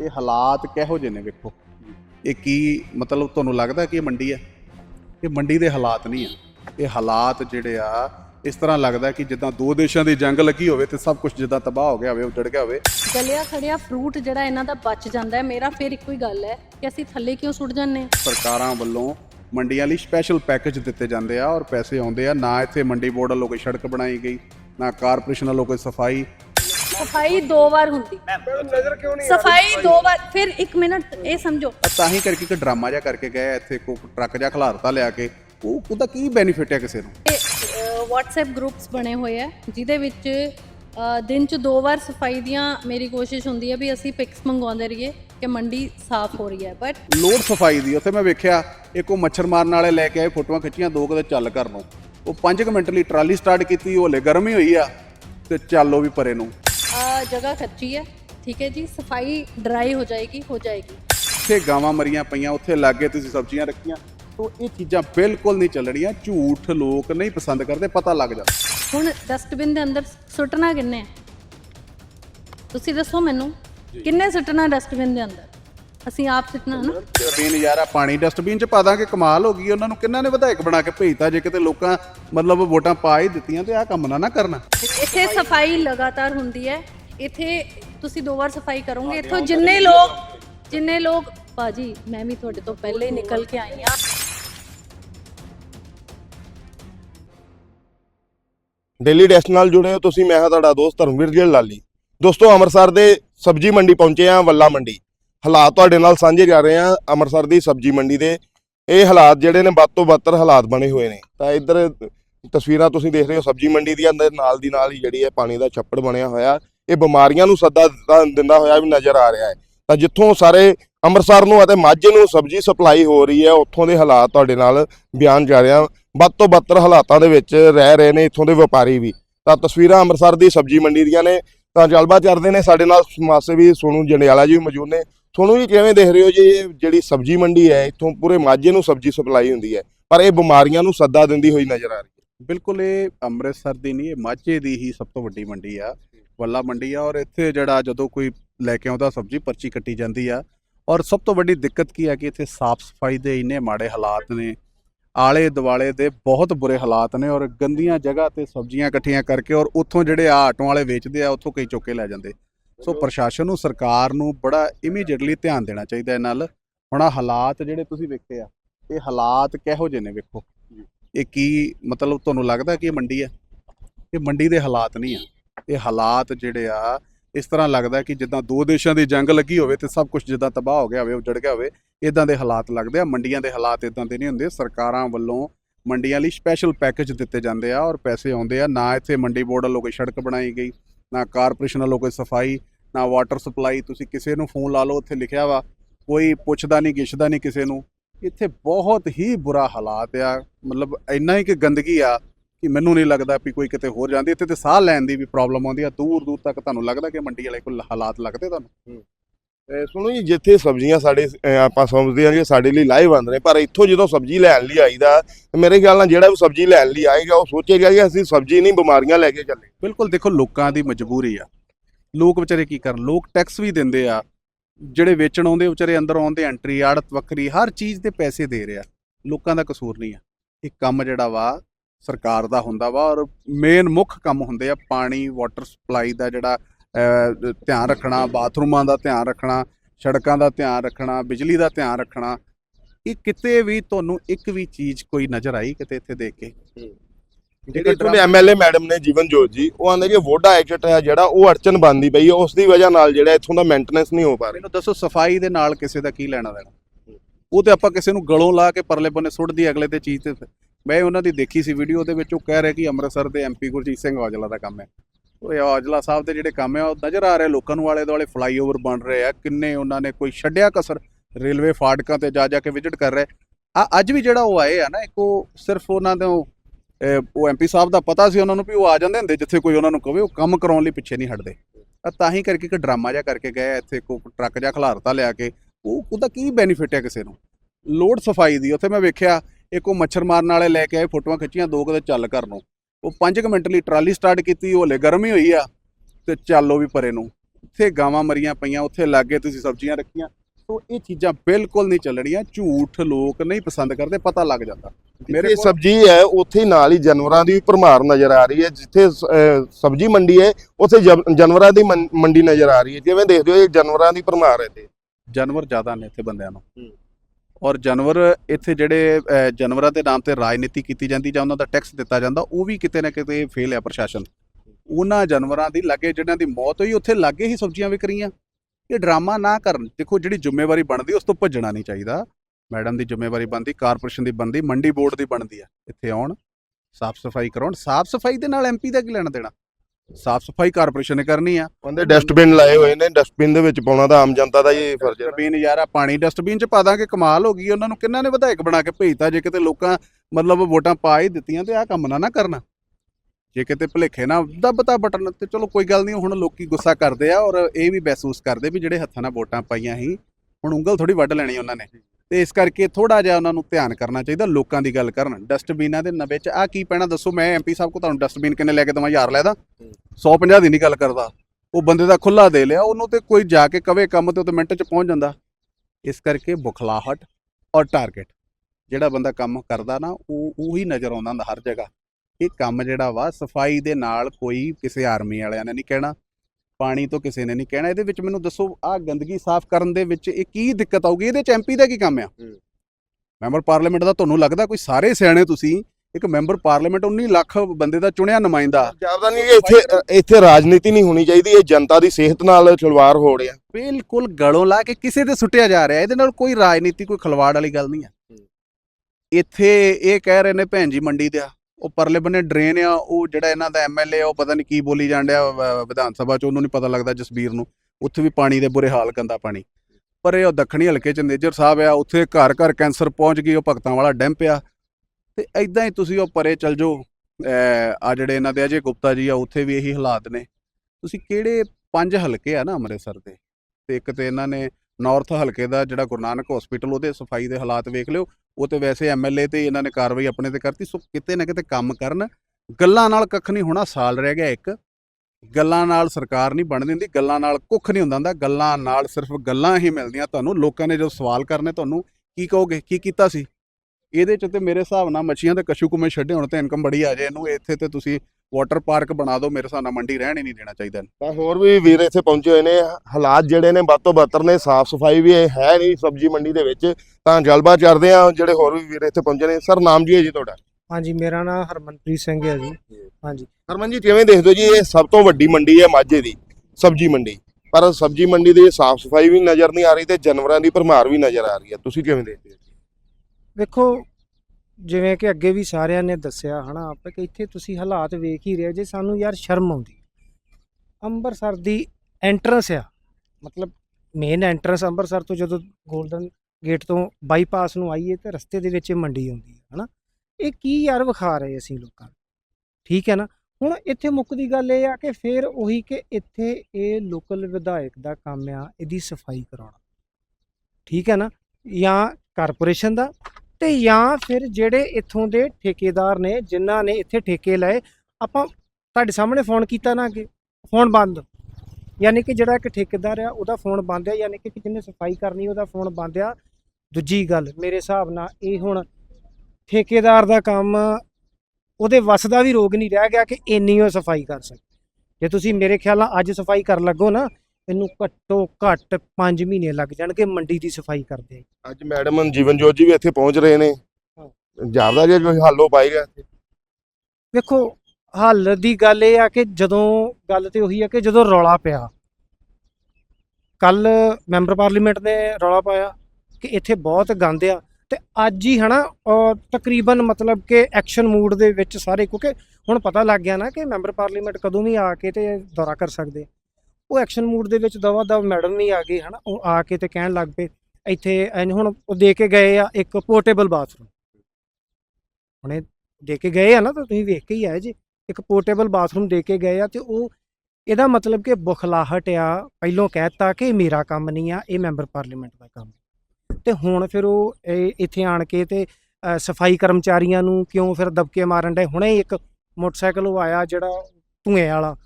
ਇਹ ਹਾਲਾਤ ਕਿਹੋ ਜਿਹੇ ਨੇ ਵੇਖੋ। ਇਹ ਕੀ ਮਤਲਬ ਤੁਹਾਨੂੰ ਲੱਗਦਾ ਕਿ ਇਹ ਮੰਡੀ ਹੈ? ਇਹ ਮੰਡੀ ਦੇ ਹਾਲਾਤ ਨਹੀਂ ਆ। ਇਹ ਹਾਲਾਤ ਜਿਹੜੇ ਆ ਇਸ ਤਰ੍ਹਾਂ ਲੱਗਦਾ ਕਿ ਜਿੱਦਾਂ ਦੋ ਦੇਸ਼ਾਂ ਦੀ ਜੰਗ ਲੱਗੀ ਹੋਵੇ ਤੇ ਸਭ ਕੁਝ ਜਿੱਦਾਂ ਤਬਾਹ ਹੋ ਗਿਆ ਹੋਵੇ ਉਜੜ ਗਿਆ ਹੋਵੇ। ਗਲਿਆ ਖੜਿਆ ਫਰੂਟ ਜਿਹੜਾ ਇਹਨਾਂ ਦਾ ਬਚ ਜਾਂਦਾ ਹੈ। ਮੇਰਾ ਫਿਰ ਇੱਕੋ ਹੀ ਗੱਲ ਹੈ ਕਿ ਅਸੀਂ ਥੱਲੇ ਕਿਉਂ ਸੁੱਟ ਜਾਂਦੇ ਹਾਂ? ਸਰਕਾਰਾਂ ਵੱਲੋਂ ਮੰਡੀਆਂ ਲਈ ਸਪੈਸ਼ਲ ਪੈਕੇਜ ਦਿੱਤੇ ਜਾਂਦੇ ਆ ਔਰ ਪੈਸੇ ਆਉਂਦੇ ਆ। ਨਾ ਇੱਥੇ ਮੰਡੀ ਬੋਰਡ ਵੱਲੋਂ ਕੋਈ ਸੜਕ ਬਣਾਈ ਗਈ ਨਾ ਕਾਰਪੋਰੇਸ਼ਨ ਵੱਲੋਂ ਕੋਈ ਸਫ਼ਾਈ ਸਫ਼ਾਈ ਦੋ ਵਾਰ ਹੁੰਦੀ। ਨਜ਼ਰ ਕਿਉਂ ਨਹੀਂ ਸਫ਼ਾਈ ਦੋ ਵਾਰ ਫਿਰ ਇੱਕ ਮਿੰਟ ਇਹ ਸਮਝੋ। ਤਾਂ ਹੀ ਕਰਕੇ ਇੱਕ ਡਰਾਮਾ ਜਿਹਾ ਕਰਕੇ ਗਏ ਇੱਥੇ ਕੋ ਟਰੱਕ ਜਿਹਾ ਖਲਾਰਤਾ ਲਿਆ ਕੇ। ਉਹ ਉਹਦਾ ਕੀ ਬੈਨੀਫਿਟ ਹੈ ਕਿਸੇ ਨੂੰ? ਇਹ WhatsApp ਗਰੁੱਪਸ ਬਣੇ ਹੋਏ ਆ ਜਿਹਦੇ ਵਿੱਚ ਅ, ਦਿਨ ਚ ਦੋ ਵਾਰ ਸਫ਼ਾਈ ਦੀਆਂ ਮੇਰੀ ਕੋਸ਼ਿਸ਼ ਹੁੰਦੀ ਹੈ ਵੀ ਅਸੀਂ ਪਿਕਸ ਮੰਗਵਾਉਂਦੇ ਰਹੀਏ ਕਿ ਮੰਡੀ ਸਾਫ਼ ਹੋ ਰਹੀ ਹੈ ਬਟ ਲੋਡ ਸਫ਼ਾਈ ਦੀ ਉੱਥੇ ਮੈਂ ਵੇਖਿਆ ਇੱਕ ਉਹ ਮੱਛਰ ਮਾਰਨ ਵਾਲੇ ਲੈ ਕੇ ਆਏ ਫੋਟੋਆਂ ਖਿੱਚੀਆਂ ਦੋ ਕਦੇ ਚੱਲ ਕਰਨ ਨੂੰ। ਉਹ 5 ਮਿੰਟ ਲਈ ਟਰਾਲੀ ਸਟਾਰਟ ਕੀਤੀ ਉਹ ਹਲੇ ਗਰਮ ਹੀ ਹੋਈ ਆ ਤੇ ਚੱਲੋ ਵੀ ਪਰੇ ਨੂੰ। ਜਗ੍ਹਾ ਕੱਚੀ ਹੈ। ਠੀਕ ਹੈ ਜੀ ਸਫ਼ਾਈ ਡਰਾਈ ਹੋ ਜਾਏਗੀ ਹੋ ਜਾਏਗੀ। ਇੱਥੇ ਗਾਵਾਂ ਮਰੀਆਂ ਪਈਆਂ ਉੱਥੇ ਲਾਗੇ ਤੁਸੀਂ ਸਬਜ਼ੀਆਂ ਰੱਖੀਆਂ ਤੋਂ ਇਹ ਚੀਜ਼ਾਂ ਬਿਲਕੁਲ ਨਹੀਂ ਚੱਲਣੀਆਂ ਝੂਠ ਲੋਕ ਨਹੀਂ ਪਸੰਦ ਕਰਦੇ ਪਤਾ ਲੱਗ ਜਾਂਦਾ। ਹੁਣ ਡਸਟਬਿਨ ਦੇ ਅੰਦਰ ਸੁੱਟਣਾ ਕਿੰਨੇ ਹੈ? ਤੁਸੀਂ ਦੱਸੋ ਮੈਨੂੰ ਕਿੰਨੇ ਸੁੱਟਣਾ ਡਸਟਬਿਨ ਦੇ ਅੰਦਰ? ਅਸੀਂ ਆਪ ਸੁੱਟਣਾ ਨਾ। ਬੇਨ ਯਾਰਾ ਪਾਣੀ ਡਸਟਬਿਨ ਚ ਪਾ ਦਾਂਗੇ ਕਮਾਲ ਹੋ ਗਈ ਉਹਨਾਂ ਨੂੰ ਕਿੰਨਾ ਨੇ ਵਿਧਾਇਕ ਬਣਾ ਕੇ ਭੇਜਤਾ ਜੇ ਕਿਤੇ ਲੋਕਾਂ ਮਤਲਬ ਵੋਟਾਂ ਪਾ ਹੀ ਦਿੱਤੀਆਂ ਤੇ ਆਹ ਕੰਮ ਨਾ ਨਾ ਕਰਨਾ। ਇੱਥੇ ਸਫ਼ਾਈ ਲਗਾਤਾਰ ਹੁੰਦੀ ਹੈ। ਇੱਥੇ ਤੁਸੀਂ ਦੋ ਵਾਰ ਸਫ਼ਾਈ ਕਰੋਗੇ ਇੱਥੋਂ ਜਿੰਨੇ ਲੋਕ ਜਿੰਨੇ ਲੋਕ ਬਾਜੀ ਮੈਂ ਵੀ ਤੁਹਾਡੇ ਤੋਂ ਪਹਿਲੇ ਹੀ ਨਿਕਲ ਕੇ ਆਈ ਆ ਡੇਲੀ ਡੈਸਟ ਨਾਲ ਜੁੜੇ ਹੋ ਤੁਸੀਂ ਮੈਂ ਹਾਂ ਤੁਹਾਡਾ ਦੋਸਤ ਧਰਮਵੀਰ ਜੀ ਲਾਲੀ। ਦੋਸਤੋ ਅੰਮ੍ਰਿਤਸਰ ਦੇ ਸਬਜ਼ੀ ਮੰਡੀ ਪਹੁੰਚੇ ਆ ਵੱਲਾ ਮੰਡੀ। ਹਾਲਾਤ ਤੁਹਾਡੇ ਨਾਲ ਸਾਂਝੇ ਕਰ ਰਹੇ ਆ ਅੰਮ੍ਰਿਤਸਰ ਦੀ ਸਬਜ਼ੀ ਮੰਡੀ ਦੇ। ਇਹ ਹਾਲਾਤ ਜਿਹੜੇ ਨੇ ਵੱਧ ਤੋਂ ਬੱਤਰ ਹਾਲਾਤ ਬਣੇ ਹੋਏ ਨੇ। ਤਾਂ ਇੱਧਰ ਤਸਵੀਰਾਂ ਤੁਸੀਂ ਦੇਖ ਰਹੇ ਹੋ, ਸਬਜ਼ੀ ਮੰਡੀ ਦੀਆਂ ਦੇ ਨਾਲ ਦੀ ਨਾਲ ਹੀ ਜਿਹੜੀ ਹੈ ਪਾਣੀ ਦਾ ਛੱਪੜ ਬਣਿਆ ਹੋਇਆ। ਇਹ ਬਿਮਾਰੀਆਂ ਨੂੰ ਸੱਦਾ ਦਿੱਤਾ- ਦਿੰਦਾ ਹੋਇਆ ਵੀ ਨਜ਼ਰ ਆ ਰਿਹਾ ਹੈ। ਤਾਂ ਜਿੱਥੋਂ ਸਾਰੇ ਅੰਮ੍ਰਿਤਸਰ ਨੂੰ ਅਤੇ ਮਾਝੇ ਨੂੰ ਸਬਜ਼ੀ ਸਪਲਾਈ ਹੋ ਰਹੀ ਹੈ, ਉੱਥੋਂ ਦੇ ਹਾਲਾਤ ਤੁਹਾਡੇ ਨਾਲ ਬਿਆਨ ਜਾ ਰਿਹਾ। ਵੱਧ ਤੋਂ ਬੱਤਰ ਹਾਲਾਤਾਂ ਦੇ ਵਿੱਚ ਰਹਿ ਰਹੇ ਨੇ ਇੱਥੋਂ ਦੇ ਵਪਾਰੀ ਵੀ। ਤਾਂ ਤਸਵੀਰਾਂ ਅੰਮ੍ਰਿਤਸਰ ਦੀ ਸਬਜ਼ੀ ਮੰਡੀ ਦੀਆਂ ਨੇ। ਤਾਂ ਜਲਵਾ ਕਰਦੇ ਨੇ ਸਾਡੇ ਨਾਲ ਸਮਾਜ ਸੇਵੀ ਸੋਨੂ ਜੰਡਿਆਲਾ ਜੀ ਵੀ ਮੌਜੂਦ ਨੇ। ਤੁਹਾਨੂੰ ਜੀ ਕਿਵੇਂ ਦੇਖ ਰਹੇ ਹੋ ਜੀ, ਇਹ ਜਿਹੜੀ ਸਬਜ਼ੀ ਮੰਡੀ ਹੈ, ਇੱਥੋਂ ਪੂਰੇ ਮਾਝੇ ਨੂੰ ਸਬਜ਼ੀ ਸਪਲਾਈ ਹੁੰਦੀ ਹੈ, ਪਰ ਇਹ ਬਿਮਾਰੀਆਂ ਨੂੰ ਸੱਦਾ ਦਿੰਦੀ ਹੋਈ ਨਜ਼ਰ ਆ ਰਹੀ ਹੈ। ਬਿਲਕੁਲ, ਇਹ ਅੰਮ੍ਰਿਤਸਰ ਦੀ ਨਹੀਂ, ਇਹ ਮਾਝੇ ਦੀ ਹੀ ਸਭ ਤੋਂ ਵੱਡੀ ਮੰਡੀ ਆ, ਵੱਲਾ ਮੰਡੀ ਆ, ਔਰ ਇੱਥੇ ਜਿਹੜਾ ਜਦੋਂ ਕੋਈ ਲੈ ਕੇ ਆਉਂਦਾ ਸਬਜ਼ੀ, ਪਰਚੀ ਕੱਟੀ ਜਾਂਦੀ ਆ, ਔਰ ਸਭ ਤੋਂ ਵੱਡੀ ਦਿੱਕਤ ਕੀ ਆ ਕਿ ਇੱਥੇ ਸਾਫ਼ ਸਫ਼ਾਈ ਦੇ ਇੰਨੇ ਮਾੜੇ ਹਾਲਾਤ ਨੇ ਆਲੇ ਦੁਆਲੇ ਦੇ ਬਹੁਤ ਬੁਰੇ ਹਾਲਾਤ ਨੇ, ਔਰ ਗੰਦੀਆਂ ਜਗ੍ਹਾ ਤੇ ਸਬਜ਼ੀਆਂ ਇਕੱਠੀਆਂ ਕਰਕੇ, ਔਰ ਉੱਥੋਂ ਜਿਹੜੇ ਆ ਆਟੋ ਵਾਲੇ ਵੇਚਦੇ ਆ, ਉੱਥੋਂ ਕਈ ਚੁੱਕੇ ਲੈ ਜਾਂਦੇ। ਸੋ ਪ੍ਰਸ਼ਾਸਨ ਨੂੰ ਸਰਕਾਰ ਨੂੰ ਬੜਾ ਇਮੀਡੀਏਟਲੀ ਧਿਆਨ ਦੇਣਾ ਚਾਹੀਦਾ ਇਹ ਨਾਲ ਹੁਣ ਆਹ ਹਾਲਾਤ ਜਿਹੜੇ ਤੁਸੀਂ ਵੇਖੇ ਆ ਇਹ ਹਾਲਾਤ ਕਿਹੋ ਜਿਹੇ ਨੇ ਵੇਖੋ। ਇਹ ਕੀ ਮਤਲਬ ਤੁਹਾਨੂੰ ਲੱਗਦਾ ਕਿ ਇਹ ਮੰਡੀ ਹੈ ਇਹ ਮੰਡੀ ਦੇ ਹਾਲਾਤ ਨਹੀਂ ਆ। ਇਹ ਹਾਲਾਤ ਜਿਹੜੇ ਆ ਇਸ ਤਰ੍ਹਾਂ ਲੱਗਦਾ ਕਿ ਜਿੱਦਾਂ ਦੋ ਦੇਸ਼ਾਂ ਦੀ ਜੰਗ ਲੱਗੀ ਹੋਵੇ ਤੇ ਸਭ ਕੁਝ ਜਿੱਦਾਂ ਤਬਾਹ ਹੋ ਗਿਆ ਹੋਵੇ ਉਜੜ ਗਿਆ ਹੋਵੇ ਇਦਾਂ ਦੇ ਹਾਲਾਤ ਲੱਗਦੇ ਆ। ਮੰਡੀਆਂ ਦੇ ਹਾਲਾਤ ਇਦਾਂ ਦੇ ਨਹੀਂ ਹੁੰਦੇ। ਸਰਕਾਰਾਂ ਵੱਲੋਂ ਮੰਡੀਆਂ ਲਈ ਸਪੈਸ਼ਲ ਪੈਕੇਜ ਦਿੱਤੇ ਜਾਂਦੇ ਆ ਔਰ ਪੈਸੇ ਆਉਂਦੇ ਆ। ਨਾ ਇੱਥੇ ਮੰਡੀ ਬੋਰਡ ਵੱਲੋਂ ਕੋਈ ਸੜਕ ਬਣਾਈ ਗਈ ਨਾ ਕਾਰਪੋਰੇਸ਼ਨ ਵੱਲੋਂ ਕੋਈ ਸਫ਼ਾਈ ਨਾ ਵਾਟਰ ਸਪਲਾਈ ਤੁਸੀਂ ਕਿਸੇ ਨੂੰ ਫੋਨ ਲਾ ਲਓ ਉੱਥੇ ਲਿਖਿਆ ਵਾ ਕੋਈ ਪੁੱਛਦਾ ਨਹੀਂ ਗਿੱਛਦਾ ਨਹੀਂ ਕਿਸੇ ਨੂੰ। ਇੱਥੇ ਬਹੁਤ ਹੀ ਬੁਰਾ ਹਾਲਾਤ ਆ। ਮਤਲਬ ਇੰਨਾ ਹੀ ਕਿ ਗੰਦਗੀ ਆ ਕਿ ਮੈਨੂੰ ਨਹੀਂ ਲੱਗਦਾ ਵੀ ਕੋਈ ਕਿਤੇ ਹੋਰ ਜਾਂਦੀ। ਇੱਥੇ ਤੇ ਸਾਹ ਲੈਣ ਦੀ ਵੀ ਪ੍ਰੋਬਲਮ ਆਉਂਦੀ ਆ। ਦੂਰ ਦੂਰ ਤੱਕ ਤੁਹਾਨੂੰ ਲੱਗਦਾ ਕਿ ਮੰਡੀ ਵਾਲੇ ਕੋਲ ਹਾਲਾਤ ਲੱਗਦੇ ਤੁਹਾਨੂੰ? ਤੇ ਸੁਣੋ ਜੀ ਜਿੱਥੇ ਸਬਜ਼ੀਆਂ ਸਾਡੇ ਆਪਾਂ ਸਮਝਦੇ ਹਾਂ ਕਿ ਸਾਡੇ ਲਈ ਲਾਹੇ ਬੰਦ ਨੇ ਪਰ ਇੱਥੋਂ ਜਦੋਂ ਸਬਜ਼ੀ ਲੈਣ ਲਈ ਆਈਦਾ ਤੇ ਮੇਰੇ ਖਿਆਲ ਨਾਲ ਜਿਹੜਾ ਵੀ ਸਬਜ਼ੀ ਲੈਣ ਲਈ ਆਏਗਾ ਉਹ ਸੋਚੇਗਾ ਕਿ ਅਸੀਂ ਸਬਜ਼ੀ ਨਹੀਂ ਬਿਮਾਰੀਆਂ ਲੈ ਕੇ ਚੱਲੇ। ਬਿਲਕੁਲ ਦੇਖੋ ਲੋਕਾਂ ਦੀ ਮਜਬੂਰੀ ਆ। ਲੋਕ ਵਿਚਾਰੇ ਕੀ ਕਰਨ? ਲੋਕ ਟੈਕਸ ਵੀ ਦਿੰਦੇ ਆ। ਜਿਹੜੇ ਵੇਚਣ ਆਉਂਦੇ ਵਿਚਾਰੇ ਅੰਦਰ ਆਉਂਦੇ ਐਂਟਰੀ ਆੜਤ ਵੱਖਰੀ, ਹਰ ਚੀਜ਼ ਦੇ ਪੈਸੇ ਦੇ ਰਿਹਾ ਲੋਕਾਂ ਦਾ ਕਸੂਰ ਨਹੀਂ ਆ। ਇਹ ਕੰਮ ਜਿਹੜਾ ਵਾ, ਸਰਕਾਰ ਦਾ ਹੁੰਦਾ ਵਾ ਔਰ ਮੇਨ ਮੁੱਖ ਕੰਮ ਹੁੰਦੇ ਆ ਪਾਣੀ ਵਾਟਰ ਸਪਲਾਈ ਦਾ ਜਿਹੜਾ ਧਿਆਨ ਰੱਖਣਾ, ਬਾਥਰੂਮਾਂ ਦਾ ਧਿਆਨ ਰੱਖਣਾ, ਸੜਕਾਂ ਦਾ ਧਿਆਨ ਰੱਖਣਾ, ਬਿਜਲੀ ਦਾ ਧਿਆਨ ਰੱਖਣਾ। ਇਹ ਕਿਤੇ ਵੀ ਤੁਹਾਨੂੰ ਇੱਕ ਵੀ ਚੀਜ਼ ਕੋਈ ਨਜ਼ਰ ਆਈ ਕਿਤੇ ਇੱਥੇ ਦੇਖ ਕੇ? ਜਿਹੜੇ ਇੱਥੋਂ ਦੇ ਐਮਐਲਏ ਮੈਡਮ ਨੇ ਜੀਵਨ ਜੋਤ ਜੀ ਉਹ ਆਂਦੇ ਕਿ ਵੋਡਾ ਐਕਟ ਹੈ ਜਿਹੜਾ ਉਹ ਅੜਚਨ ਬਣਦੀ ਪਈ ਹੈ ਉਸ ਦੀ ਵਜ੍ਹਾ ਨਾਲ ਜਿਹੜਾ ਇੱਥੋਂ ਦਾ ਮੇਨਟੇਨੈਂਸ ਨਹੀਂ ਹੋ ਪਾ ਰਿਹਾ। ਮੈਨੂੰ ਦੱਸੋ ਸਫ਼ਾਈ ਦੇ ਨਾਲ ਕਿਸੇ ਦਾ ਕੀ ਲੈਣਾ ਦੇਣਾ? ਉਹ ਤੇ ਆਪਾਂ ਕਿਸੇ ਨੂੰ ਗਲੋਂ ਲਾ ਕੇ ਪਰਲੇ ਬੰਨੇ ਸੁੱਟਦੀ ਅਗਲੇ ਤੇ ਚੀਜ਼ ਤੇ। ਮੈਂ ਉਹਨਾਂ ਦੀ ਦੇਖੀ ਸੀ ਵੀਡੀਓ ਉਹਦੇ ਵਿੱਚ ਉਹ ਕਹਿ ਰਿਹਾ ਕਿ ਅੰਮ੍ਰਿਤਸਰ ਦੇ ਐਮਪੀ ਗੁਰਜੀਤ ਸਿੰਘ ਔਜਲਾ ਦਾ ਕੰਮ ਹੈ। ਉਹ ਔਜਲਾ ਸਾਹਿਬ ਦੇ ਜਿਹੜੇ ਕੰਮ ਹੈ ਉਹ ਨਜ਼ਰ ਆ ਰਿਹਾ ਲੋਕਾਂ ਨੂੰ ਆਲੇ ਦੁਆਲੇ ਫਲਾਈਓਵਰ ਬਣ ਰਹੇ ਆ ਕਿੰਨੇ ਉਹਨਾਂ ਨੇ ਕੋਈ ਛੱਡਿਆ ਕਸਰ? ਰੇਲਵੇ ਫਾਟਕਾਂ ਤੇ ਜਾ ਜਾ ਕੇ ਵਿਜ਼ਿਟ ਕਰ ਰਹੇ। ਆ ਅੱਜ ਵੀ ਜਿਹੜਾ ਉਹ ਆਏ ਆ ਨਾ ਇੱਕ ਉਹ ਸਿਰਫ ਉਹਨਾਂ ਦੇ ਉਹ ਅਹ ਉਹ ਐਮਪੀ ਸਾਹਿਬ ਦਾ ਪਤਾ ਸੀ ਉਹਨਾਂ ਨੂੰ ਵੀ ਉਹ ਆ ਜਾਂਦੇ ਹੁੰਦੇ ਜਿੱਥੇ ਕੋਈ ਉਹਨਾਂ ਨੂੰ ਕਵੇ, ਉਹ ਕੰਮ ਕਰਾਉਣ ਲਈ ਪਿੱਛੇ ਨਹੀਂ ਹਟਦੇ। ਤਾਂ ਹੀ ਕਰਕੇ ਇੱਕ ਡਰਾਮਾ ਜਿਹਾ ਕਰਕੇ ਗਏ, ਇੱਥੇ ਕੋ ਟਰੱਕ ਜਿਹਾ ਖਲਾਰਤਾ ਲਿਆ ਕੇ। ਉਹ ਉਹਦਾ ਕੀ ਬੈਨੀਫਿਟ ਹੈ ਕਿਸੇ ਨੂੰ? ਲੋਡ ਸਫ਼ਾਈ ਦੀ। ਉੱਥੇ ਮੈਂ ਵੇਖਿਆ, ਇੱਕ ਉਹ ਮੱਛਰ ਮਾਰਨ ਵਾਲੇ ਲੈ ਕੇ ਆਏ, ਫੋਟੋਆਂ ਖਿੱਚੀਆਂ ਦੋ ਕਦੇ ਚੱਲ ਕਰਨ ਨੂੰ। ਉਹ 5 ਮਿੰਟ ਲਈ ਟਰਾਲੀ ਸਟਾਰਟ ਕੀਤੀ ਹਲੇ ਗਰਮੀ ਹੋਈ ਆ ਤੇ ਚੱਲੋ ਵੀ ਪਰੇ ਨੂੰ। ਉੱਥੇ ਗਾਵਾਂ ਮਰੀਆਂ ਪਈਆਂ, ਉੱਥੇ ਲਾਗੇ ਤੁਸੀਂ ਸਬਜ਼ੀਆਂ ਰੱਖੀਆਂ। ਸੋ ਇਹ ਚੀਜ਼ਾਂ ਬਿਲਕੁਲ ਨਹੀਂ ਚੱਲਣੀਆਂ ਝੂਠ ਲੋਕ ਨਹੀਂ ਪਸੰਦ ਕਰਦੇ ਪਤਾ ਲੱਗ ਜਾਂਦਾ। ਮੇਰੇ ਸਬਜ਼ੀ ਹੈ ਉੱਥੇ ਨਾਲ ਹੀ ਜਾਨਵਰਾਂ ਦੀ ਭਰਮਾਰ ਨਜ਼ਰ ਆ ਰਹੀ ਹੈ ਜਿੱਥੇ ਸਬਜ਼ੀ ਮੰਡੀ ਹੈ ਉੱਥੇ ਜਨ- ਜਾਨਵਰਾਂ ਦੀ ਮੰਡੀ ਨਜ਼ਰ ਆ ਰਹੀ ਹੈ। ਜਿਵੇਂ ਦੇਖਦੇ ਹੋ ਇਹ ਜਾਨਵਰਾਂ ਦੀ ਭਰਮਾਰ ਹੈ ਤੇ ਜਾਨਵਰ ਜ਼ਿਆਦਾ ਨੇ ਇੱਥੇ ਬੰਦਿਆਂ ਨੂੰ। ਔਰ ਜਾਨਵਰ ਇੱਥੇ ਜਿਹੜੇ ਜਾਨਵਰਾਂ ਦੇ ਨਾਮ ਤੇ ਰਾਜਨੀਤੀ ਕੀਤੀ ਜਾਂਦੀ ਜਾਂ ਉਹਨਾਂ ਦਾ ਟੈਕਸ ਦਿੱਤਾ ਜਾਂਦਾ ਉਹ ਵੀ ਕਿਤੇ ਨਾ ਕਿਤੇ ਫੇਲ ਹੈ ਪ੍ਰਸ਼ਾਸਨ। ਉਹਨਾਂ ਜਾਨਵਰਾਂ ਦੀ ਲਾਗੇ ਜਿਹਨਾਂ ਦੀ ਮੌਤ ਹੋਈ ਉੱਥੇ ਲਾਗੇ ਹੀ ਸਬਜ਼ੀਆਂ ਵਿਕ ਰਹੀਆਂ। ਇਹ ਡਰਾਮਾ ਨਾ ਕਰਨ। ਦੇਖੋ ਜਿਹੜੀ ਜ਼ਿੰਮੇਵਾਰੀ ਬਣਦੀ ਉਸ ਤੋਂ ਭੱਜਣਾ ਨਹੀਂ ਚਾਹੀਦਾ। ਮੈਡਮ ਦੀ ਜ਼ਿੰਮੇਵਾਰੀ ਬਣਦੀ ਕਾਰਪੋਰੇਸ਼ਨ ਦੀ ਬਣਦੀ ਮੰਡੀ ਬੋਰਡ ਦੀ ਬਣਦੀ ਆ ਇੱਥੇ ਆਉਣ ਸਾਫ਼ ਸਫ਼ਾਈ ਕਰਾਉਣ। ਸਾਫ਼ ਸਫ਼ਾਈ ਦੇ ਨਾਲ ਐਮਪੀ ਦਾ ਕੀ ਲੈਣਾ ਦੇਣਾ? ਸਾਫ਼ ਸਫ਼ਾਈ ਕਾਰਪੋਰੇਸ਼ਨ ਨੇ ਕਰਨੀ ਆ। ਉਹਦੇ ਡਸਟਬਿਨ ਲਾਏ ਹੋਏ ਨੇ ਡਸਟਬਿਨ ਦੇ ਵਿੱਚ ਪਾਉਣਾ ਤਾਂ ਆਮ ਜਨਤਾ ਦਾ ਹੀ ਫਰਜ਼ ਹੈ। ਡਸਟਬਿਨ ਯਾਰਾ ਪਾਣੀ ਡਸਟਬਿਨ ਚ ਪਾ ਦਾਂਗੇ ਕਮਾਲ ਹੋ ਗਈ। ਉਹਨਾਂ ਨੂੰ ਕਿੰਨਾ ਨੇ ਵਿਧਾਇਕ ਬਣਾ ਕੇ ਭੇਜਤਾ ਜੇ ਕਿਤੇ ਲੋਕਾਂ ਮਤਲਬ ਵੋਟਾਂ ਪਾ ਹੀ ਦਿੱਤੀਆਂ ਤੇ ਆਹ ਕੰਮ ਨਾ ਨਾ ਕਰਨਾ। ਜੇ ਕਿਤੇ ਭੁਲੇਖੇ ਨਾ ਦੱਬਤਾ ਬਟਨ ਤੇ ਚਲੋ ਕੋਈ ਗੱਲ ਨਹੀਂ, ਹੁਣ ਲੋਕੀ ਗੁੱਸਾ ਕਰਦੇ ਆ ਔਰ ਇਹ ਵੀ ਮਹਿਸੂਸ ਕਰਦੇ ਵੀ ਜਿਹੜੇ ਹੱਥਾਂ ਨਾਲ ਵੋਟਾਂ ਪਾਈਆਂ ਸੀ, ਹੁਣ ਉਂਗਲ ਥੋੜੀ ਵੱਢ ਲੈਣੀ ਉਹਨਾਂ ਨੇ। ਤੇ ਇਸ ਕਰਕੇ ਥੋੜਾ ਜਿਹਾ ਉਹਨਾਂ ਨੂੰ ਧਿਆਨ ਕਰਨਾ ਚਾਹੀਦਾ ਲੋਕਾਂ ਦੀ ਗੱਲ ਕਰਨ। ਡਸਟਬਿਨਾਂ ਦੇ ਨ- 'ਚ ਆ ਕੀ ਪੈਣਾ ਦੱਸੋ, ਮੈਂ ਐਮਪੀ ਸਾਹਿਬ ਕੋ ਤੁਹਾਨੂੰ ਡਸਟਬਿਨ ਕਿੰਨੇ ਲੈ ਕੇ ਦਵਾਂ ਯਾਰ ਲੈ ਦਾਂ? 150 ਦੀ ਨਹੀਂ ਗੱਲ ਕਰਦਾ। ਉਹ ਬੰਦੇ ਦਾ ਖੁੱਲਾ ਦੇ ਲਿਆ, ਉਹਨੂੰ ਤੇ ਕੋਈ ਜਾ ਕੇ ਕਵੇ ਕੰਮ ਤੇ ਉਹ ਤੇ ਮਿੰਟ ਚ ਪਹੁੰਚ ਜਾਂਦਾ। ਇਸ ਕਰਕੇ ਬੁਖਲਾਹਟ ਔਰ ਟਾਰਗੇਟ, ਜਿਹੜਾ ਬੰਦਾ ਕੰਮ ਕਰਦਾ ਨਾ, ਉਹ ਉਹੀ ਨਜ਼ਰ ਆਉਂਦਾ ਹੁੰਦਾ ਹਰ ਜਗ੍ਹਾ। ਇਹ ਕੰਮ ਜਿਹੜਾ ਵਾ ਸਫ਼ਾਈ ਦੇ ਨਾਲ ਕੋਈ ਕਿਸੇ ਆਰਮੀ ਵਾਲਿਆਂ ਨੇ ਨਹੀਂ ਕਹਿਣਾ ਪਾਣੀ ਤੋਂ ਕਿਸੇ ਨੇ ਨਹੀਂ ਕਹਿਣਾ। ਇਹਦੇ ਵਿੱਚ ਮੈਨੂੰ ਦੱਸੋ ਆਹ ਗੰਦਗੀ ਸਾਫ਼ ਕਰਨ ਦੇ ਵਿੱਚ ਇਹ ਕੀ ਦਿੱਕਤ ਆਊਗੀ? ਇਹਦੇ ਚ ਐਮਪੀ ਦਾ ਕੀ ਕੰਮ ਆ। ਮੈਂਬਰ ਪਾਰਲੀਮੈਂਟ ਦਾ ਤੁਹਾਨੂੰ ਲੱਗਦਾ ਕੋਈ ਸਾਰੇ ਸਿਆਣੇ ਤੁਸੀਂ ਇੱਕ ਮੈਂਬਰ ਪਾਰਲੀਮੈਂਟ 19 ਲੱਖ ਬੰਦੇ ਦਾ ਚੁਣਿਆ ਨੁਮਾਇੰਦਾ? ਜਾਪਦਾ ਨਹੀਂ ਕਿ ਇੱਥੇ ਇੱਥੇ ਰਾਜਨੀਤੀ ਨਹੀਂ ਹੋਣੀ ਚਾਹੀਦੀ ਇਹ ਜਨਤਾ ਦੀ ਸਿਹਤ ਨਾਲ ਖਿਲਵਾੜ ਹੋ ਰਿਹਾ। ਬਿਲਕੁਲ ਗਲੋਂ ਲਾ ਕੇ ਕਿਸੇ ਤੇ ਸੁੱਟਿਆ ਜਾ ਰਿਹਾ ਇਹਦੇ ਨਾਲ ਕੋਈ ਰਾਜਨੀਤੀ ਕੋਈ ਖਲਵਾੜ ਵਾਲੀ ਗੱਲ ਨਹੀਂ ਆ। ਇੱਥੇ ਇਹ ਕਹਿ ਰਹੇ ਨੇ ਭੈਣ ਜੀ ਮੰਡੀ ਦਾ ਉਹ ਪਰਲੇ ਬੰਨੇ ਡਰੇਨ ਆ, ਉਹ ਜਿਹੜਾ ਇਹਨਾਂ ਦਾ ਐਮਐਲਏ ਉਹ ਪਤਾ ਨਹੀਂ ਕੀ ਬੋਲੀ ਜਾਂਦਿਆ ਵਿਧਾਨ ਸਭਾ ਚ, ਉਹਨੂੰ ਨਹੀਂ ਪਤਾ ਲੱਗਦਾ ਜਸਬੀਰ ਨੂੰ। ਉੱਥੇ ਵੀ ਪਾਣੀ ਦੇ ਬੁਰੇ ਹਾਲ, ਗੰਦਾ ਪਾਣੀ। ਪਰ ਇਹ ਉਹ ਦੱਖਣੀ ਹਲਕੇ ਚ ਨੇਜਰ ਸਾਹਿਬ ਆ, ਉੱਥੇ ਘਰ ਘਰ ਕੈਂਸਰ ਪਹੁੰਚ ਗਈ, ਉਹ ਭਗਤਾਂ ਵਾਲਾ ਡੈਂਪ ਆ। ਤੇ ਐਦਾਂ ਹੀ ਤੁਸੀਂ ਉਹ ਪਰੇ ਚਲ ਜਾਓ ਆ ਜਿਹੜੇ ਇਹਨਾਂ ਦੇ ਅਜੇ ਗੁਪਤਾ ਜੀ ਆ, ਉੱਥੇ ਵੀ ਇਹੀ ਹਾਲਾਤ ਨੇ। ਤੁਸੀਂ ਕਿਹੜੇ ਪੰਜ ਹਲਕੇ ਆ ਨਾ ਅੰਮ੍ਰਿਤਸਰ ਦੇ? ਤੇ ਇੱਕ ਤੇ ਇਹਨਾਂ ਨੇ ਨਾਰਥ ਹਲਕੇ ਦਾ ਜਿਹੜਾ ਗੁਰੂ ਨਾਨਕ ਹਸਪੀਟਲ ਉਹਦੇ ਸਫ਼ਾਈ ਦੇ ਹਾਲਾਤ ਵੇਖ ਲਿਓ। ਉਹ ਤੇ ਵੈਸੇ ਐਮਐਲਏ ਤੇ ਇਹਨਾਂ ਨੇ ਕਾਰਵਾਈ ਆਪਣੇ ਤੇ ਕਰਤੀ, ਸੋ ਕਿਤੇ ਨਾ ਕਿਤੇ ਕੰਮ ਕਰਨ। ਗੱਲਾਂ ਨਾਲ ਕੱਖ ਨਹੀਂ ਹੋਣਾ, ਸਾਲ ਰਹਿ ਗਿਆ ਇੱਕ। ਗੱਲਾਂ ਨਾਲ ਸਰਕਾਰ ਨਹੀਂ ਬਣ ਦਿੰਦੀ, ਗੱਲਾਂ ਨਾਲ ਕੁੱਖ ਨਹੀਂ ਹੁੰਦਾ ਹੁੰਦਾ। ਗੱਲਾਂ ਨਾਲ ਸਿਰਫ ਗੱਲਾਂ ਹੀ ਮਿਲਦੀਆਂ ਤੁਹਾਨੂੰ। ਲੋਕਾਂ ਨੇ ਜੋ ਸਵਾਲ ਕਰਨੇ ਤੁਹਾਨੂੰ, ਕੀ ਕਹੋਗੇ? ਕੀ ਕੀਤਾ ਸੀ? ਇਹਦੇ ਚ ਤੇ ਮੇਰੇ ਹਿਸਾਬ ਨਾਲ ਮੱਛੀਆਂ ਤੇ ਕਸ਼ੂ ਕੁਮੇ ਛੱਡੇ ਹੁਣ ਤੇ ਇਨਕਮ ਬੜੀ ਆ ਜਾਏ। ਇਹਨੂੰ ਇੱਥੇ ਤੇ ਤੁਸੀਂ ਵਾਟਰ ਪਾਰਕ ਬਣਾ ਦਿਓ ਮੇਰੇ ਹਿਸਾਬ ਨਾਲ ਮੰਡੀ ਰਹਿਣ ਹੀ ਨਹੀਂ ਦੇਣਾ ਚਾਹੀਦਾ ਤਾਂ ਹੋਰ ਵੀ ਵੀਰ ਇੱਥੇ ਪਹੁੰਚੇ ਹੋਏ ਨੇ ਹਾਲਾਤ ਜਿਹੜੇ ਨੇ ਵੱਧ ਤੋਂ ਬੱਤਰ ਨੇ ਸਾਫ਼ ਸਫ਼ਾਈ ਵੀ ਹੈ ਨਹੀਂ ਸਬਜ਼ੀ ਮੰਡੀ ਦੇ ਵਿੱਚ ਤਾਂ ਗੱਲਬਾਤ ਕਰਦੇ ਆ ਜਿਹੜੇ ਹੋਰ ਵੀ ਵੀਰ ਇੱਥੇ ਪਹੁੰਚੇ ਨੇ। ਸਰ ਨਾਮ ਜੀ ਹੈ ਜੀ ਤੁਹਾਡਾ? ਹਾਂਜੀ ਮੇਰਾ ਨਾਮ ਹਰਮਨਪ੍ਰੀਤ ਸਿੰਘ ਹੈ ਜੀ। ਹਾਂਜੀ। ਹਰਮਨ ਜੀ ਕਿਵੇਂ ਦੇਖਦੇ ਹੋ ਜੀ ਇਹ ਸਭ ਤੋਂ ਵੱਡੀ ਮੰਡੀ ਹੈ ਮਾਝੇ ਦੀ ਸਬਜ਼ੀ ਮੰਡੀ। ਪਰ ਸਬਜ਼ੀ ਮੰਡੀ ਦੀ ਸਾਫ਼ ਸਫ਼ਾਈ ਵੀ ਨਜ਼ਰ ਨਹੀਂ ਆ ਰਹੀ ਤੇ ਜਾਨਵਰਾਂ ਦੀ ਭਰਮਾਰ ਵੀ ਨਜ਼ਰ ਆ ਰਹੀ ਹੈ। ਤੁਸੀਂ ਕਿਵੇਂ ਦੇਖਦੇ ਹੋ ਵੇਖੋ ਜਿਵੇਂ ਕਿ ਅੱਗੇ ਵੀ ਸਾਰਿਆਂ ਨੇ ਦੱਸਿਆ ਹਨਾ ਆਪਾਂ ਕਿ ਇੱਥੇ ਤੁਸੀਂ ਹਾਲਾਤ ਵੇਖ ਹੀ ਰਹੇ ਜੇ ਸਾਨੂੰ ਯਾਰ ਸ਼ਰਮ ਆਉਂਦੀ। ਅੰਮ੍ਰਿਤਸਰ ਦੀ ਐਂਟਰੈਂਸ ਆ, ਮਤਲਬ ਮੇਨ ਐਂਟਰੈਂਸ ਅੰਮ੍ਰਿਤਸਰ ਤੋਂ ਜਦੋਂ 골ਡਨ ਗੇਟ ਤੋਂ ਬਾਈਪਾਸ ਨੂੰ ਆਈਏ ਤੇ ਰਸਤੇ ਦੇ ਵਿੱਚ ਇਹ ਮੰਡੀ ਆਉਂਦੀ ਹੈ ਹਨਾ। ਇਹ ਕੀ ਯਾਰ ਵਿਖਾ ਰਹੇ ਅਸੀਂ ਲੋਕਾਂ ਨੂੰ? ਠੀਕ ਹੈ ਨਾ? ਹੁਣ ਇੱਥੇ ਮੁੱਕਦੀ ਗੱਲ ਇਹ ਆ ਕਿ ਫਿਰ ਉਹੀ ਕਿ ਇੱਥੇ ਇਹ ਲੋਕਲ ਵਿਧਾਇਕ ਦਾ ਕੰਮ ਆ, ਇਹਦੀ ਸਫ਼ਾਈ ਕਰਾਉਣਾ। ਠੀਕ ਹੈ ਨਾ? ਜਾਂ ਕਾਰਪੋਰੇਸ਼ਨ ਦਾ ਤੇ ਜਾਂ ਫਿਰ ਜਿਹੜੇ ਇੱਥੋਂ ਦੇ ਠੇਕੇਦਾਰ ਨੇ, ਜਿਨ੍ਹਾਂ ਨੇ ਇੱਥੇ ਠੇਕੇ ਲਏ, ਆਪਾਂ ਤੁਹਾਡੇ ਸਾਹਮਣੇ ਫੋਨ ਕੀਤਾ ਨਾ ਕਿ ਫੋਨ ਬੰਦ। ਯਾਨੀ ਕਿ ਜਿਹੜਾ ਇੱਕ ਠੇਕੇਦਾਰ ਆ, ਉਹਦਾ ਫੋਨ ਬੰਦ ਆ, ਯਾਨੀ ਕਿ ਜਿਹਨੇ ਸਫ਼ਾਈ ਕਰਨੀ, ਉਹਦਾ ਫੋਨ ਬੰਦ ਆ। ਦੂਜੀ ਗੱਲ, ਮੇਰੇ ਹਿਸਾਬ ਨਾਲ ਇਹ ਹੁਣ ਠੇਕੇਦਾਰ ਦਾ ਕੰਮ, ਉਹਦੇ ਵੱਸ ਦਾ ਵੀ ਰੋਗ ਨਹੀਂ ਰਹਿ ਗਿਆ ਕਿ ਇੰਨੀ ਉਹ ਸਫ਼ਾਈ ਕਰ ਸਕੇ। ਜੇ ਤੁਸੀਂ ਮੇਰੇ ਖਿਆਲ ਨਾਲ ਅੱਜ ਸਫ਼ਾਈ ਕਰਨ ਲੱਗੋ ਨਾ ਇਹਨੂੰ ਘੱਟੋ ਘੱਟ 5 ਮਹੀਨੇ ਲੱਗ ਜਾਣਗੇ ਮੰਡੀ ਦੀ ਸਫ਼ਾਈ ਕਰਦੇ ਅੱਜ ਮੈਡਮ ਜੀਵਨਜੋਤ ਜੀ ਵੀ ਇੱਥੇ ਪਹੁੰਚ ਰਹੇ ਨੇ। ਜਾਪਦਾ ਜੇ ਕੋਈ ਹੱਲ ਹੋ ਪਾਏਗਾ ਇੱਥੇ। ਵੇਖੋ ਹੱਲ ਦੀ ਗੱਲ ਇਹ ਆ ਕਿ ਜਦੋਂ ਗੱਲ ਤੇ ਉਹੀ ਆ ਕਿ ਜਦੋਂ ਰੌਲਾ ਪਿਆ ਕੱਲ ਮੈਂਬਰ ਪਾਰਲੀਮੈਂਟ ਨੇ ਰੌਲਾ ਪਾਇਆ ਕਿ ਇੱਥੇ ਬਹੁਤ ਗੰਦ ਆ ਤੇ ਅੱਜ ਹੀ ਹਨਾ ਤਕਰੀਬਨ ਮਤਲਬ ਕਿ ਐਕਸ਼ਨ ਮੂਡ ਦੇ ਵਿੱਚ ਸਾਰੇ ਕਿਉਂਕਿ ਹੁਣ ਪਤਾ ਲੱਗ ਗਿਆ ਨਾ ਕਿ ਮੈਂਬਰ ਪਾਰਲੀਮੈਂਟ ਕਦੋਂ ਵੀ ਆ ਕੇ ਤੇ ਦੌਰਾ ਕਰ ਸਕਦੇ ਆ। ਉਹ ਐਕਸ਼ਨ ਮੂਡ ਦੇ ਵਿੱਚ ਦਵਾ ਦਵ ਮੈਡਮ ਵੀ ਆ ਗਏ, ਹਨਾ? ਉਹ ਆ ਕੇ ਤੇ ਕਹਿਣ ਲੱਗ ਪਏ, ਇੱਥੇ ਐਨ ਹੁਣ ਉਹ ਦੇ ਕੇ ਗਏ ਆ ਇੱਕ ਪੋਰਟੇਬਲ ਬਾਥਰੂਮ ਹੁਣੇ ਦੇ ਕੇ ਗਏ ਆ ਨਾ, ਤਾਂ ਤੁਸੀਂ ਵੇਖ ਕੇ ਹੀ ਆਏ ਜੀ। ਇੱਕ ਪੋਰਟੇਬਲ ਬਾਥਰੂਮ ਦੇ ਕੇ ਗਏ ਆ ਤੇ ਉਹ, ਇਹਦਾ ਮਤਲਬ ਕਿ ਬੁਖਲਾਹਟ ਆ, ਪਹਿਲੋਂ ਕਹਿਤਾ ਕਿ ਮੇਰਾ ਕੰਮ ਨਹੀਂ ਆ, ਇਹ ਮੈਂਬਰ ਪਾਰਲੀਮੈਂਟ ਦਾ ਕੰਮ। ਤੇ ਹੁਣ ਫਿਰ ਉਹ ਇਹ ਇੱਥੇ ਆਣ ਕੇ ਤੇ ਸਫ਼ਾਈ ਕਰਮਚਾਰੀਆਂ ਨੂੰ ਕਿਉਂ ਫਿਰ ਦਬਕੇ ਮਾਰਨ ਦੇ ਹੁਣੇ ਇੱਕ ਮੋਟਰਸਾਈਕਲ ਉਹ ਆਇਆ ਜਿਹੜਾ ਧੂਏ ਵਾਲਾ।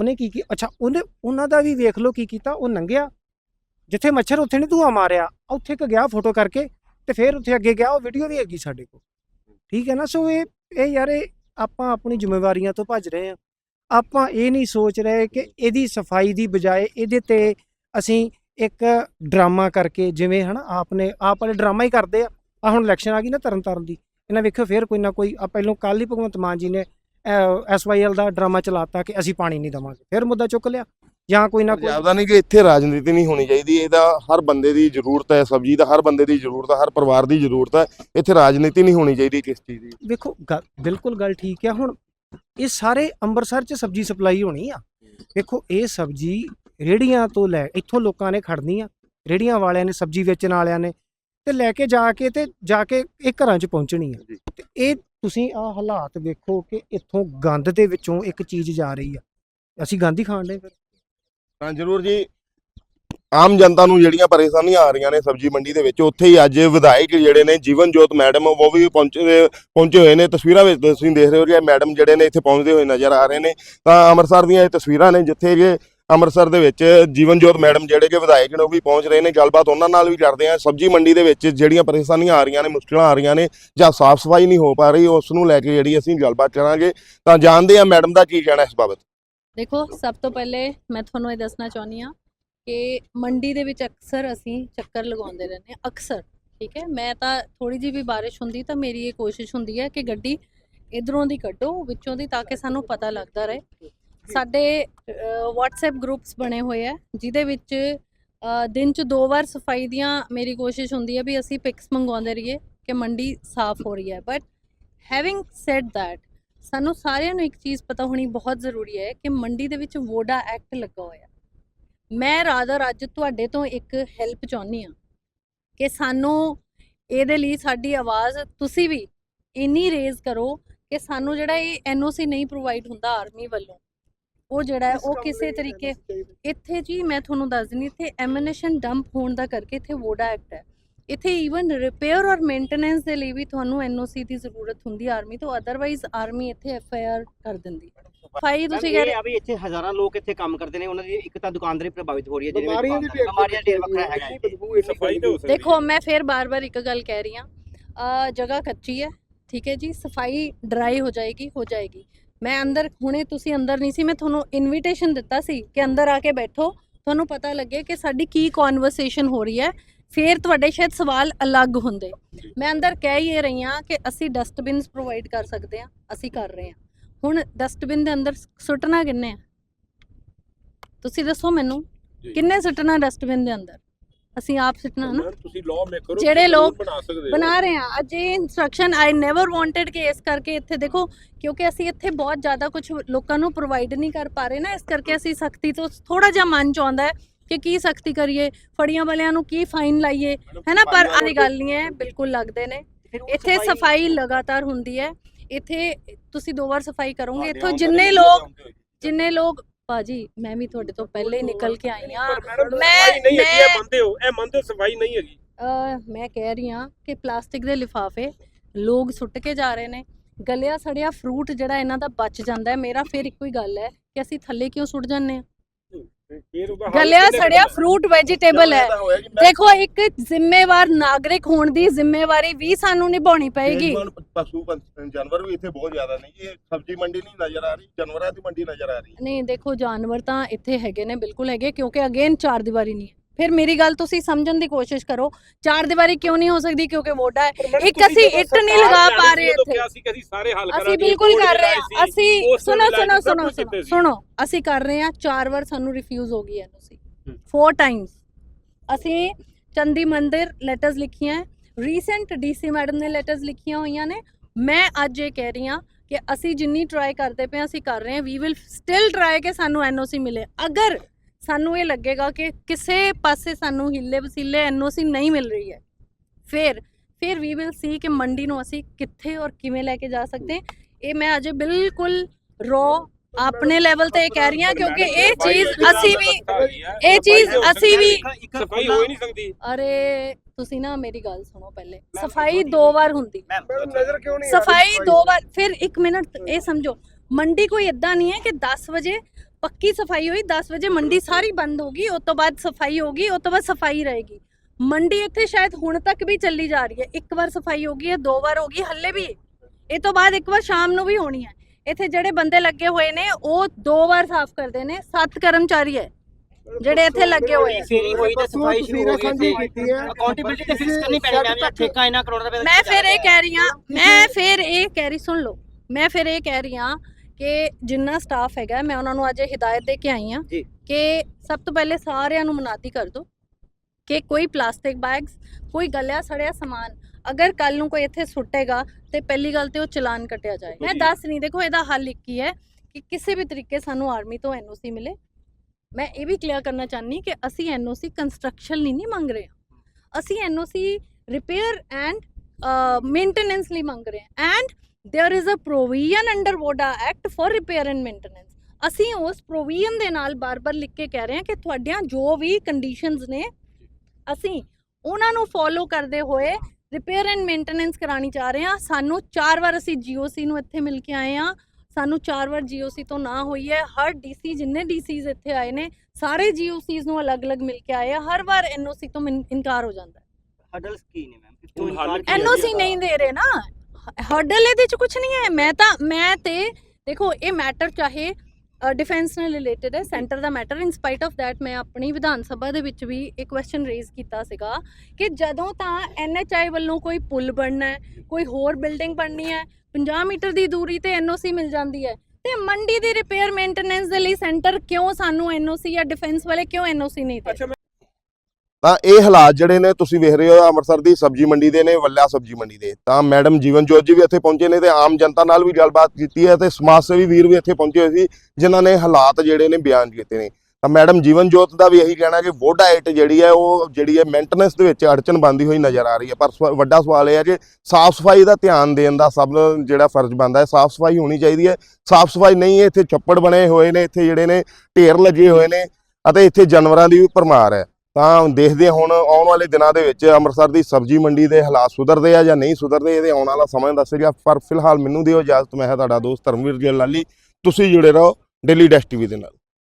ਉਹਨੇ ਕੀ ਕੀ, ਅੱਛਾ, ਉਹਨੇ, ਉਹਨਾਂ ਦਾ ਵੀ ਵੇਖ ਲਓ ਕੀ ਕੀਤਾ, ਉਹ ਨੰਗਿਆ। ਜਿੱਥੇ ਮੱਛਰ, ਉੱਥੇ ਨਹੀਂ ਧੂਆ ਮਾਰਿਆ। ਉੱਥੇ ਕ ਗਿਆ ਫੋਟੋ ਕਰਕੇ ਤੇ ਫਿਰ ਉੱਥੇ ਅੱਗੇ ਗਿਆ, ਉਹ ਵੀਡੀਓ ਵੀ ਹੈਗੀ ਸਾਡੇ ਕੋਲ। ਠੀਕ ਹੈ ਨਾ? ਸੋ ਇਹ ਇਹ ਯਾਰ, ਇਹ ਆਪਾਂ ਆਪਣੀ ਜ਼ਿੰਮੇਵਾਰੀਆਂ ਤੋਂ ਭੱਜ ਰਹੇ ਆ ਆਪਾਂ ਇਹ ਨਹੀਂ ਸੋਚ ਰਹੇ ਕਿ ਇਹਦੀ ਸਫ਼ਾਈ ਦੀ ਬਜਾਏ ਇਹਦੇ ਤੇ ਅਸੀਂ ਇੱਕ ਡਰਾਮਾ ਕਰਕੇ, ਜਿਵੇਂ ਹਨਾ, ਆਪਨੇ, ਆਪ ਵਾਲੇ ਡਰਾਮਾ ਹੀ ਕਰਦੇ ਆ। ਆ ਹੁਣ ਇਲੈਕਸ਼ਨ ਆ ਗਈ ਨਾ ਤਰਨ ਤਾਰਨ ਦੀ। ਇਹਨਾਂ ਵੇਖਿਓ, ਫਿਰ ਕੋਈ ਨਾ ਕੋਈ ਆ ਪਹਿਲੋਂ ਕੱਲ ਹੀ ਭਗਵੰਤ ਮਾਨ ਜੀ ਨੇ ਐਸਵਾਈਐਲ ਦਾ ਡਰਾਮਾ ਚਲਾਤਾ ਕਿ ਅਸੀਂ ਪਾਣੀ ਨਹੀਂ ਦਵਾਂਗੇ। ਫਿਰ ਮੁੱਦਾ ਚੁੱਕ ਲਿਆ। ਜਾਂ ਕੋਈ ਨਾ ਕੋਈ ਪੰਜਾਬ ਦਾ ਨਹੀਂ ਕਿ ਇੱਥੇ ਰਾਜਨੀਤੀ ਨਹੀਂ ਹੋਣੀ ਚਾਹੀਦੀ। ਇਹਦਾ ਹਰ ਬੰਦੇ ਦੀ ਜ਼ਰੂਰਤ ਹੈ ਸਬਜ਼ੀ ਦਾ ਹਰ ਬੰਦੇ ਦੀ ਜ਼ਰੂਰਤ ਹੈ ਹਰ ਪਰਿਵਾਰ ਦੀ ਜ਼ਰੂਰਤ ਹੈ। ਇੱਥੇ ਰਾਜਨੀਤੀ ਨਹੀਂ ਹੋਣੀ ਚਾਹੀਦੀ ਕਿਸ ਚੀਜ਼ ਦੀ। ਵੇਖੋ ਬਿਲਕੁਲ ਗੱਲ ਠੀਕ ਹੈ। ਹੁਣ ਇਹ ਸਾਰੇ ਅੰਮ੍ਰਿਤਸਰ 'ਚ ਸਬਜ਼ੀ ਸਪਲਾਈ ਹੋਣੀ ਆ। ਵੇਖੋ ਇਹ ਸਬਜ਼ੀ ਰੇੜੀਆਂ ਤੋਂ ਲੈ ਇੱਥੋਂ ਲੋਕਾਂ ਨੇ ਖੜਨੀ ਆ। ਰੇੜੀਆਂ ਵਾਲਿਆਂ ਨੇ ਸਬਜ਼ੀ ਵੇਚਣ ਵਾਲਿਆਂ ਨੇ। ਤੇ ਲੈ ਕੇ ਜਾ ਕੇ ਤੇ ਜਾ ਕੇ ਇਹ ਘਰਾਂ 'ਚ ਪਹੁੰਚਣੀ ਆ। ਜੀ। ਤੇ ਇਹ ਤੁਸੀਂ ਆ ਹਾਲਾਤ ਵੇਖੋ ਕਿ ਇੱਥੋਂ ਗੰਦ ਦੇ ਵਿੱਚੋਂ ਇੱਕ ਚੀਜ਼ ਜਾ ਰਹੀ ਆ। ਅਸੀਂ ਗੰਦ ਹੀ ਖਾਣ ਦੇ ਫਿਰ। ਤਾਂ ਜ਼ਰੂਰ ਜੀ ਆਮ ਜਨਤਾ ਨੂੰ ਜਿਹੜੀਆਂ ਪਰੇਸ਼ਾਨੀਆਂ ਆ ਰਹੀਆਂ ਨੇ ਸਬਜ਼ੀ ਮੰਡੀ ਦੇ ਵਿੱਚ ਉੱਥੇ ਹੀ ਅੱਜ ਵਿਧਾਇਕ ਜਿਹੜੇ ਨੇ ਜੀਵਨ ਜੋਤ ਮੈਡਮ ਉਹ ਵੀ ਪਹੁੰਚੇ ਪਹੁੰਚੇ ਹੋਏ ਨੇ। ਤਸਵੀਰਾਂ ਵਿੱਚ ਤੁਸੀਂ ਦੇਖ ਰਹੇ ਹੋ ਕਿ ਮੈਡਮ ਜਿਹੜੇ ਨੇ ਇੱਥੇ ਪਹੁੰਚਦੇ ਹੋਏ ਨਜ਼ਰ ਆ ਰਹੇ ਨੇ। ਤਾਂ ਅੰਮ੍ਰਿਤਸਰ ਦੀਆਂ ਇਹ ਤਸਵੀਰਾਂ ਨੇ ਜਿੱਥੇ ਕਿ ਅੰਮ੍ਰਿਤਸਰ ਦੇ ਵਿੱਚ ਜੀਵਨ ਮੈਡਮ ਜਿਹੜੇ ਕਿ ਵਿਧਾਇਕ ਨੇ ਉਹ ਵੀ ਪਹੁੰਚ ਰਹੇ ਨੇ। ਗੱਲਬਾਤ ਉਹਨਾਂ ਨਾਲ ਵੀ ਕਰਦੇ ਆ ਸਬਜ਼ੀ ਮੰਡੀ ਦੇ ਵਿੱਚ ਜਿਹੜੀਆਂ ਪਰੇਸ਼ਾਨੀਆਂ ਆ ਰਹੀਆਂ ਨੇ, ਮੁਸ਼ਕਲਾਂ ਆ ਰਹੀਆਂ ਨੇ ਜਾਂ ਸਾਫ਼ ਸਫ਼ਾਈ ਨਹੀਂ ਹੋ ਪਾ ਰਹੀ, ਉਸ ਨੂੰ ਲੈ ਕੇ ਜਿਹੜੀ ਅਸੀਂ ਗੱਲਬਾਤ ਕਰਾਂਗੇ। ਤਾਂ ਜਾਣਦੇ ਆ ਮੈਡਮ ਦਾ ਕੀ ਕਹਿਣਾ ਇਸ ਬਾਬਤ। ਦੇਖੋ, ਸਭ ਤੋਂ ਪਹਿਲੇ ਮੈਂ ਤੁਹਾਨੂੰ ਇਹ ਦੱਸਣਾ ਚਾਹੁੰਦੀ ਹਾਂ ਕਿ ਮੰਡੀ ਦੇ ਵਿੱਚ ਅਕਸਰ ਅਸੀਂ ਚੱਕਰ ਲਗਾਉਂਦੇ ਰਹਿੰਦੇ ਹਾਂ। ਅਕਸਰ, ਠੀਕ ਹੈ? ਮੈਂ ਤਾਂ ਥੋੜੀ ਜਿਹੀ ਵੀ ਬਾਰਿਸ਼ ਹੁੰਦੀ ਤਾਂ ਮੇਰੀ ਇਹ ਕੋਸ਼ਿਸ਼ ਹੁੰਦੀ ਹੈ ਕਿ ਗੱਡੀ ਇਧਰੋਂ ਦੀ ਕੱਢੋ, ਵਿੱਚੋਂ ਦੀ ਤਾਂ ਕਿ ਸਾਨੂੰ ਪਤਾ ਲੱਗਦਾ ਰਹੇ। ਸਾਡੇ WhatsApp ਗਰੁੱਪਸ ਬਣੇ ਹੋਏ ਆ, ਜਿਹਦੇ ਵਿੱਚ ਦਿਨ ਚ ਦੋ ਵਾਰ ਸਫ਼ਾਈ ਦੀਆਂ ਮੇਰੀ ਕੋਸ਼ਿਸ਼ ਹੁੰਦੀ ਹੈ ਵੀ ਅਸੀਂ ਪਿਕਸ ਮੰਗਵਾਉਂਦੇ ਰਹੀਏ ਕਿ ਮੰਡੀ ਸਾਫ਼ ਹੋ ਰਹੀ ਹੈ। ਬਟ ਹੈਵਿੰਗ ਸੈਡ ਥੈਟ ਸਾਨੂੰ ਸਾਰਿਆਂ ਨੂੰ ਇੱਕ ਚੀਜ਼ ਪਤਾ ਹੋਣੀ ਬਹੁਤ ਜ਼ਰੂਰੀ ਹੈ ਕਿ ਮੰਡੀ ਦੇ ਵਿੱਚ ਵੋਡਾ ਐਕਟ ਲੱਗਾ ਹੋਇਆ। ਮੈਂ ਰਾਦਰ ਅੱਜ ਤੁਹਾਡੇ ਤੋਂ ਇੱਕ ਹੈਲਪ ਚਾਹੁੰਦੀ ਹਾਂ ਕਿ ਸਾਨੂੰ ਇਹਦੇ ਲਈ ਸਾਡੀ ਆਵਾਜ਼ ਤੁਸੀਂ ਵੀ ਇੰਨੀ ਰੇਜ਼ ਕਰੋ ਕਿ ਸਾਨੂੰ ਜਿਹੜਾ ਇਹ ਐਨਓਸੀ ਨਹੀਂ ਪ੍ਰੋਵਾਈਡ ਹੁੰਦਾ ਆਰਮੀ ਵੱਲੋਂ। ਉਹ ਜਿਹੜਾ ਹੈ ਉਹ ਕਿਸੇ ਤਰੀਕੇ ਇੱਥੇ ਜੀ ਮੈਂ ਤੁਹਾਨੂੰ ਦੱਸ ਦਿੰਦੀ ਇੱਥੇ ਐਮੂਨੇਸ਼ਨ ਡੰਪ ਹੋਣ ਦਾ ਕਰਕੇ ਇੱਥੇ ਵੋਡਾ ਐਕਟ ਹੈ। ਇੱਥੇ ਈਵਨ ਰਿਪੇਅਰ ਔਰ ਮੇਨਟੇਨੈਂਸ ਦੇ ਲਈ ਵੀ ਤੁਹਾਨੂੰ ਐਨਓਸੀ ਦੀ ਜ਼ਰੂਰਤ ਹੁੰਦੀ ਆਰਮੀ ਤੋਂ ਅਦਰਵਾਈਜ਼ ਆਰਮੀ ਇੱਥੇ ਐਫਆਈਆਰ ਕਰ ਦਿੰਦੀ ਸਫ਼ਾਈ ਤੁਸੀਂ ਕਹਿ ਰਹੇ ਆ ਵੀ ਇੱਥੇ ਹਜ਼ਾਰਾਂ ਲੋਕ ਇੱਥੇ ਕੰਮ ਕਰਦੇ ਨੇ ਉਹਨਾਂ ਦੀ ਇੱਕ ਤਾਂ ਦੁਕਾਨਦਾਰੀ ਪ੍ਰਭਾਵਿਤ ਹੋ ਰਹੀ ਹੈ ਬਿਮਾਰੀਆਂ ਦੀ ਢੇਰ ਬਿਮਾਰੀਆਂ ਢੇਰ ਵੱਖਰਾ ਹੈਗਾ ਦੇਖੋ ਮੈਂ ਫੇਰ ਬਾਰ-ਬਾਰ ਇੱਕ ਗੱਲ ਕਹਿ ਰਹੀ ਹਾਂ ਜਗ੍ਹਾ ਕੱਚੀ ਹੈ ਠੀਕ ਹੈ ਜੀ ਸਫ਼ਾਈ ਡਰਾਈ ਹੋ ਜਾਏਗੀ ਹੋ ਜਾਏਗੀ। ਮੈਂ ਅੰਦਰ ਹੁਣੇ ਤੁਸੀਂ ਅੰਦਰ ਨਹੀਂ ਸੀ ਮੈਂ ਤੁਹਾਨੂੰ ਇਨਵੀਟੇਸ਼ਨ ਦਿੱਤਾ ਸੀ ਕਿ ਅੰਦਰ ਆ ਕੇ ਬੈਠੋ। ਤੁਹਾਨੂੰ ਪਤਾ ਲੱਗੇ ਕਿ ਸਾਡੀ ਕੀ ਕਨਵਰਸੇਸ਼ਨ ਹੋ ਰਹੀ ਹੈ। ਫੇਰ ਤੁਹਾਡੇ ਸ਼ਾਇਦ ਸਵਾਲ ਅਲੱਗ ਹੁੰਦੇ। ਮੈਂ ਅੰਦਰ ਕਹਿ ਹੀ ਰਹੀ ਹਾਂ ਕਿ ਅਸੀਂ ਡਸਟਬਿਨਸ ਪ੍ਰੋਵਾਈਡ ਕਰ ਸਕਦੇ ਹਾਂ ਅਸੀਂ ਕਰ ਰਹੇ ਹਾਂ। ਹੁਣ ਡਸਟਬਿਨ ਦੇ ਅੰਦਰ ਸੁੱਟਣਾ ਕਿੰਨੇ ਆ? ਤੁਸੀਂ ਦੱਸੋ ਮੈਨੂੰ। ਕਿੰਨੇ ਸੁੱਟਣਾ ਡਸਟਬਿਨ ਦੇ ਅੰਦਰ? ਅਸੀਂ ਆਪ ਸੁੱਟਣਾ ਨਾ। ਤੁਸੀਂ ਲਾਅ ਮੇਕਰ ਹੋ ਜਿਹੜੇ ਲੋਕ ਬਣਾ ਸਕਦੇ ਹੋ। ਬਣਾ ਰਹੇ ਹਾਂ ਅੱਜ ਇਹ ਇਨਸਟਰਕਸ਼ਨ ਆਈ ਨੈਵਰ ਵਾਂਟਡ ਕਿ ਇਸ ਕਰਕੇ ਇੱਥੇ ਦੇਖੋ ਕਿਉਂਕਿ ਅਸੀਂ ਇੱਥੇ ਬਹੁਤ ਜ਼ਿਆਦਾ ਕੁਝ ਲੋਕਾਂ ਨੂੰ ਪ੍ਰੋਵਾਈਡ ਨਹੀਂ ਕਰ ਪਾ ਰਹੇ ਨਾ ਇਸ ਕਰਕੇ ਅਸੀਂ ਸਖਤੀ ਤੋਂ ਥੋੜਾ ਜਿਹਾ ਮਨ ਚ ਆਉਂਦਾ ਹੈ ਕਿ ਕੀ ਸਖਤੀ ਕਰੀਏ ਫੜੀਆਂ ਵਾਲਿਆਂ ਨੂੰ ਕੀ ਫਾਈਨ ਲਾਈਏ ਹੈਨਾ ਪਰ ਆਹ ਗੱਲ ਨਹੀਂ ਹੈ ਬਿਲਕੁਲ ਲੱਗਦੇ ਨੇ। ਇੱਥੇ ਸਫ਼ਾਈ ਲਗਾਤਾਰ ਹੁੰਦੀ ਹੈ। ਇੱਥੇ ਤੁਸੀਂ ਦੋ ਵਾਰ ਸਫ਼ਾਈ ਕਰੋਗੇ ਇੱਥੋਂ ਜਿੰਨੇ ਲੋਕ ਜਿੰਨੇ ਲੋਕ ਬਾਜੀ ਮੈਂ ਵੀ ਤੁਹਾਡੇ ਤੋਂ ਪਹਿਲੇ ਹੀ ਨਿਕਲ ਕੇ ਆਈ ਮੈਡਮ ਮੈਂ- ਨਹੀਂ ਹੈਗੀ ਇਹ ਮੰਨਦੇ ਹੋ ਇਹ ਮੰਨਦੇ ਹੋ ਸਫ਼ਾਈ ਨਹੀਂ ਹੈਗੀ। ਅਹ ਮੈਂ ਕਹਿ ਰਹੀ ਹਾਂ ਕਿ ਪਲਾਸਟਿਕ ਦੇ ਲਿਫਾਫੇ ਲੋਕ ਸੁੱਟ ਕੇ ਜਾ ਰਹੇ ਨੇ। ਗਲਿਆ ਸੜਿਆ ਫਰੂਟ ਜਿਹੜਾ ਇਹਨਾਂ ਦਾ ਬਚ ਜਾਂਦਾ ਹੈ। ਮੇਰਾ ਫਿਰ ਇੱਕੋ ਹੀ ਗੱਲ ਹੈ ਕਿ ਅਸੀਂ ਥੱਲੇ ਕਿਉਂ ਸੁੱਟ ਜਾਂਦੇ ਹੱਲ ਗਲਿਆ ਸੜਿਆ? ਫਰੂਟ ਵੈਜੀਟੇਬਲ ਹੈ। ਦੇਖੋ ਇੱਕ ਜ਼ਿੰਮੇਵਾਰ ਨਾਗਰਿਕ ਹੋਣ ਦੀ ਜ਼ਿੰਮੇਵਾਰੀ ਵੀ ਸਾਨੂੰ ਨਿਭਾਉਣੀ ਪਏਗੀ। ਪਸ਼ੂ ਜਾਨਵਰ ਵੀ ਇੱਥੇ ਬਹੁਤ ਜ਼ਿਆਦਾ ਨੇ ਇਹ ਸਬਜ਼ੀ ਮੰਡੀ ਨਹੀਂ ਨਜ਼ਰ ਆ ਰਹੀ ਜਾਨਵਰਾਂ ਦੀ ਮੰਡੀ ਨਜ਼ਰ ਆ ਰਹੀ ਨਹੀਂ ਦੇਖੋ ਜਾਨਵਰ ਤਾਂ ਇੱਥੇ ਹੈਗੇ ਨੇ ਬਿਲਕੁਲ ਹੈਗੇ ਕਿਉਂਕਿ ਅਗੇਨ ਚਾਰ ਦੀਵਾਰੀ ਨਹੀਂ ਫਿਰ ਮੇਰੀ ਗੱਲ ਤੁਸੀਂ ਸਮਝਣ ਦੀ ਕੋਸ਼ਿਸ਼ ਕਰੋ। ਚਾਰ ਦੀਵਾਰੀ ਕਿਉਂ ਨਹੀਂ ਹੋ ਸਕਦੀ? ਕਿਉਂਕਿ ਵੋਡਾ ਹੈ। ਇੱਕ ਅਸੀਂ ਇੱਟ ਨਹੀਂ ਲਗਾ ਪਾ ਰਹੇ ਇੱਥੇ। ਅਸੀਂ ਸਾਰੇ ਹੱਲ ਕਰਾਂਗੇ ਅਸੀਂ ਬਿਲਕੁਲ ਕਰ ਰਹੇ ਹਾਂ। ਅਸੀਂ ਸੁਣੋ ਸੁਣੋ ਸੁਣੋ ਸੁਣੋ। ਅਸੀਂ ਕਰ ਰਹੇ ਹਾਂ। ਚਾਰ ਵਾਰ ਸਾਨੂੰ ਰਿਫਿਊਜ਼ ਹੋ ਗਈ ਐਨਓਸੀ। ਫੋਰ ਟਾਈਮਸ ਅਸੀਂ ਚੰਦੀ ਮੰਦਿਰ ਲੈਟਰਸ ਲਿਖੀਆਂ ਰੀਸੈਂਟ ਡੀਸੀ ਮੈਡਮ ਨੇ ਲੈਟਰਸ ਲਿਖੀਆਂ ਹੋਈਆਂ ਨੇ। ਮੈਂ ਅੱਜ ਇਹ ਕਹਿ ਰਹੀ ਹਾਂ ਕਿ ਅਸੀਂ ਜਿੰਨੀ ਟਰਾਈ ਕਰਦੇ ਪਏ ਅਸੀਂ ਕਰ ਰਹੇ ਹਾਂ। ਵੀ ਵਿਲ ਸਟਿਲ ਟਰਾਈ ਕਿ ਸਾਨੂੰ ਐਨਓਸੀ ਮਿਲੇ। ਅਗਰ ਸਾਨੂੰ ਇਹ ਲੱਗੇਗਾ ਕਿ ਕਿਸੇ ਪਾਸੇ ਸਾਨੂੰ ਹਿੱਲੇ ਵਸੀਲੇ ਐਨਓਸੀ ਨਹੀਂ ਮਿਲ ਰਹੀ ਹੈ। ਫਿਰ ਫਿਰ ਵੀ ਵਿਲ ਸੀ ਕਿ ਮੰਡੀ ਨੂੰ ਅਸੀਂ ਕਿੱਥੇ ਔਰ ਕਿਵੇਂ ਲੈ ਕੇ ਜਾ ਸਕਦੇ ਹਾਂ। ਇਹ ਮੈਂ ਅਜੇ ਬਿਲਕੁਲ ਰੋ ਆਪਣੇ ਲੈਵਲ ਤੇ ਇਹ ਕਹਿ ਰਹੀ ਹਾਂ ਕਿਉਂਕਿ ਇਹ ਚੀਜ਼ ਅਸੀਂ ਵੀ ਇਹ ਚੀਜ਼ ਅਸੀਂ ਵੀ ਸਫ਼ਾਈ ਹੋ ਹੀ ਨਹੀਂ ਸਕਦੀ। ਅਰੇ ਤੁਸੀਂ ਨਾ ਮੇਰੀ ਗੱਲ ਸੁਣੋ ਪਹਿਲੇ। ਸਫ਼ਾਈ ਦੋ ਵਾਰ ਹੁੰਦੀ। ਨਜ਼ਰ ਕਿਉਂ ਨਹੀਂ ਸਫ਼ਾਈ ਦੋ ਵਾਰ ਫਿਰ 1 ਮਿੰਟ ਇਹ ਸਮਝੋ। ਮੰਡੀ ਕੋਈ ਇਦਾਂ ਨਹੀਂ ਹੈ ਕਿ 10 ਵਜੇ ਪੱਕੀ ਸਫ਼ਾਈ ਹੋਈ 10 ਵਜੇ ਮੰਡੀ ਸਾਰੀ ਬੰਦ ਹੋਗੀ ਉਸ ਤੋਂ ਬਾਅਦ ਸਫ਼ਾਈ ਹੋਗੀ ਉਸ ਤੋਂ ਬਾਅਦ ਸਫ਼ਾਈ ਰਹੇਗੀ ਮੰਡੀ ਇੱਥੇ ਸ਼ਾਇਦ ਹੁਣ ਤੱਕ ਵੀ ਚੱਲੀ ਜਾ ਰਹੀ ਹੈ। ਇੱਕ ਵਾਰ ਸਫ਼ਾਈ ਹੋ ਗਈ ਹੈ ਦੋ ਵਾਰ ਹੋ ਗਈ ਹੱਲੇ ਵੀ ਇਹ। ਤੋਂ ਬਾਅਦ ਇੱਕ ਵਾਰ ਸ਼ਾਮ ਨੂੰ ਵੀ ਹੋਣੀ ਹੈ। ਇੱਥੇ ਜਿਹੜੇ ਬੰਦੇ ਲੱਗੇ ਹੋਏ ਨੇ ਉਹ ਦੋ ਵਾਰ ਸਾਫ਼ ਕਰਦੇ ਨੇ ਸੱਤ ਕਰਮਚਾਰੀ ਹੈ ਜਿਹੜੇ ਇੱਥੇ ਲੱਗੇ ਹੋਏ ਆ ਫੇਰੀ ਹੋਈ ਤੇ ਸਫ਼ਾਈ ਸ਼ੁਰੂ ਹੋ ਗਈ ਹੈ। ਅਕਾਊਂਟੇਬਿਲਟੀ ਤੇ ਫਿਕਸ ਕਰਨੀ ਪੈਣੀ ਯਾਰ ਠੇਕਾ ਇਹਨਾਂ ਕਰੋੜ ਰੁਪਏ ਦਾ ਮੈਂ ਫਿਰ ਇਹ ਹੈ। ਕਹਿ ਰਹੀ ਹਾਂ ਮੈਂ ਫਿਰ ਇਹ ਕਹਿ ਰਹੀ ਸੁਣ ਲਓ। ਮੈਂ ਫਿਰ ਇਹ ਕਹਿ ਰਹੀ ਹਾਂ ਕਿ ਜਿੰਨਾ ਸਟਾਫ ਹੈਗਾ ਮੈਂ ਉਹਨਾਂ ਨੂੰ ਅੱਜ ਇਹ ਹਦਾਇਤ ਦੇ ਕੇ ਆਈ ਜੀ। ਕਿ ਸਭ ਤੋਂ ਪਹਿਲੇ ਸਾਰਿਆਂ ਨੂੰ ਮਨਾਤੀ ਕਰ ਦਿਓ ਕਿ ਕੋਈ ਪਲਾਸਟਿਕ ਬੈਗਸ ਕੋਈ ਗਲਿਆ ਸੜਿਆ ਸਮਾਨ ਅਗਰ ਕੱਲ ਨੂੰ ਕੋਈ ਇੱਥੇ ਸੁੱਟੇਗਾ ਤੇ ਪਹਿਲੀ ਗੱਲ ਤੇ ਉਹ ਚਲਾਨ ਕੱਟਿਆ ਜਾਏ ਮੈਂ ਦੱਸ ਨਹੀਂ ਦੇਖੋ ਇਹਦਾ ਹੱਲ ਇੱਕ ਹੀ ਹੈ ਕਿ ਕਿਸੇ ਵੀ ਤਰੀਕੇ ਸਾਨੂੰ ਆਰਮੀ ਤੋਂ ਐਨਓਸੀ ਮਿਲੇ ਮੈਂ ਇਹ ਵੀ ਕਲੀਅਰ ਕਰਨਾ ਚਾਹਨੀ ਕਿ ਅਸੀਂ ਐਨਓਸੀ ਕੰਸਟਰਕਸ਼ਨ ਲਈ ਨਹੀਂ ਮੰਗ ਰਹੇ ਹਾਂ। ਅਸੀਂ ਐਨਓਸੀ ਰਿਪੇਅਰ ਐਂਡ ਮੇਨਟੇਨੈਂਸ ਲਈ ਮੰਗ ਰਹੇ ਹਾਂ and there is a provision under Voda act for repair and maintenance ਅਸੀਂ ਉਸ ਪ੍ਰੋਵੀਜ਼ਨ ਦੇ ਨਾਲ ਬਾਰ-ਬਾਰ ਲਿਖ ਕੇ ਕਹਿ ਰਹੇ ਹਾਂ ਕਿ ਤੁਹਾਡੀਆਂ ਜੋ ਵੀ ਕੰਡੀਸ਼ਨਸ ਨੇ ਅਸੀਂ ਉਹਨਾਂ ਨੂੰ ਫੋਲੋ ਕਰਦੇ ਹੋਏ ਰਿਪੇਅਰ ਐਂਡ ਮੇਨਟੇਨੈਂਸ ਕਰਾਣੀ ਚਾਹ ਰਹੇ ਹਾਂ। ਸਾਨੂੰ ਚਾਰ ਵਾਰ ਅਸੀਂ ਜੀਓਸੀ ਨੂੰ ਇੱਥੇ ਮਿਲ ਕੇ ਆਏ ਹਾਂ। ਸਾਨੂੰ ਚਾਰ ਵਾਰ ਜੀਓਸੀ ਤੋਂ ਨਾ ਹੋਈ ਹੈ। ਹਰ ਡੀਸੀ ਜਿੰਨੇ ਡੀਸੀਜ਼ ਇੱਥੇ ਆਏ ਨੇ ਸਾਰੇ ਜੀਓਸੀਜ਼ ਨੂੰ ਅਲੱਗ-ਅਲੱਗ ਮਿਲ ਕੇ ਆਏ ਆ। ਹਰ ਵਾਰ ਐਨਓਸੀ ਤੋਂ ਇਨਕਾਰ ਹੋ ਜਾਂਦਾ ਹੈ। ਹਡਲਸ ਕੀ ਨੇ ਮੈਮ ਐਨਓਸੀ ਨਹੀਂ ਦੇ ਰਹੇ ਨਾ। ਹਰਡਲ ਇਹਦੇ ਚ ਕੁਝ ਨਹੀਂ ਹੈ। ਮੈਂ ਤਾਂ, ਮੈਂ ਤੇ, ਦੇਖੋ, ਇਹ ਮੈਟਰ ਚਾਹੇ ਡਿਫੈਂਸ ਨਾਲ ਰਿਲੇਟਡ ਹੈ centre the matter in spite of that ਮੈਂ ਆਪਣੀ ਵਿਧਾਨ ਸਭਾ ਦੇ ਵਿੱਚ ਵੀ ਇੱਕ ਕੁਐਸਚਨ ਰੇਜ਼ ਕੀਤਾ ਸੀਗਾ ਕਿ ਜਦੋਂ ਤਾਂ ਐਨਐਚਆਈ ਵੱਲੋਂ ਕੋਈ ਪੁਲ ਬਣਨਾ ਹੈ, ਕੋਈ ਹੋਰ ਬਿਲਡਿੰਗ ਬਣਨੀ ਹੈ 50 ਮੀਟਰ ਦੀ ਦੂਰੀ ਤੇ ਐਨਓਸੀ ਮਿਲ ਜਾਂਦੀ ਹੈ, ਤੇ ਮੰਡੀ ਦੀ ਰਿਪੇਅਰ ਮੇਨਟੇਨੈਂਸ ਦੇ ਲਈ ਸੈਂਟਰ ਕਿਉਂ ਸਾਨੂੰ ਐਨਓਸੀ ਜਾਂ ਡਿਫੈਂਸ ਵਾਲੇ ਕਿਉਂ ਐਨਓਸੀ ਨਹੀਂ ਦੇ ਅੱਛਾ ਤਾਂ ਇਹ ਹਾਲਾਤ ਜਿਹੜੇ ਨੇ, ਤੁਸੀਂ ਵੇਖ ਰਹੇ ਹੋ, ਅੰਮ੍ਰਿਤਸਰ ਦੀ ਸਬਜ਼ੀ ਮੰਡੀ ਦੇ ਨੇ, ਵੱਲਾ ਸਬਜ਼ੀ ਮੰਡੀ ਦੇ। ਤਾਂ ਮੈਡਮ ਜੀਵਨ ਜੋਤ ਜੀ ਵੀ ਇੱਥੇ ਪਹੁੰਚੇ ਨੇ ਤੇ ਆਮ ਜਨਤਾ ਨਾਲ ਵੀ ਗੱਲਬਾਤ ਕੀਤੀ ਹੈ ਤੇ ਸਮਾਜ ਸੇਵੀ ਵੀਰ ਵੀ ਇੱਥੇ ਪਹੁੰਚੇ ਹੋਏ ਸੀ, ਜਿਨ੍ਹਾਂ ਨੇ ਹਾਲਾਤ ਜਿਹੜੇ ਨੇ ਬਿਆਨ ਕੀਤੇ ਨੇ। ਤਾਂ ਮੈਡਮ ਜੀਵਨ ਜੋਤ ਦਾ ਵੀ ਇਹੀ ਕਹਿਣਾ ਕਿ ਵੋਡਾਈਟ ਜਿਹੜੀ ਹੈ, ਉਹ ਜਿਹੜੀ ਹੈ ਮੇਨਟੇਨੈਂਸ ਦੇ ਵਿੱਚ ਅੜਚਨ ਬੰਦੀ ਹੋਈ ਨਜ਼ਰ ਆ ਰਹੀ ਹੈ। ਪਰ ਸਵ- ਵੱਡਾ ਸਵਾਲ ਇਹ ਹੈ ਕਿ ਸਾਫ਼ ਸਫ਼ਾਈ ਦਾ ਧਿਆਨ ਦੇਣ ਦਾ ਸਭ ਨੂੰ ਜਿਹੜਾ ਫਰਜ਼ ਬਣਦਾ ਹੈ, ਸਾਫ਼ ਸਫ਼ਾਈ ਹੋਣੀ ਚਾਹੀਦੀ ਹੈ। ਸਾਫ਼ ਸਫ਼ਾਈ ਨਹੀਂ ਹੈ ਇੱਥੇ ਛੱਪੜ ਬਣੇ ਹੋਏ ਨੇ, ਇੱਥੇ ਜਿਹੜੇ ਨੇ ਢੇਰ ਲੱਗੇ ਹੋਏ ਨੇ ਅਤੇ ਇੱਥੇ ਜਾਨਵਰਾਂ ਦੀ ਵੀ ਭਰਮਾਰ ਹੈ। ਤਾਂ ਦੇਖਦੇ ਹਾਂ ਹੁਣ ਆਉਣ ਵਾਲੇ ਦਿਨਾਂ ਦੇ ਵਿੱਚ ਅੰਮ੍ਰਿਤਸਰ ਦੀ ਸਬਜ਼ੀ ਮੰਡੀ ਦੇ ਹਾਲਾਤ ਸੁਧਰਦੇ ਆ ਜਾਂ ਨਹੀਂ ਸੁਧਰਦੇ, ਇਹਦੇ ਆਉਣ ਵਾਲਾ ਸਮਾਂ ਦੱਸੇਗਾ ਪਰ ਫਿਲਹਾਲ ਮੈਨੂੰ ਦਿਓ ਇਜਾਜ਼ਤ, ਮੈਂ ਹਾਂ ਤੁਹਾਡਾ ਦੋਸਤ ਧਰਮਵੀਰ ਜੀ ਲਾਲੀ। ਤੁਸੀਂ ਜੁੜੇ ਰਹੋ ਡੇਲੀ ਡੈਸ਼ ਟੀਵੀ ਦੇ ਨਾਲ।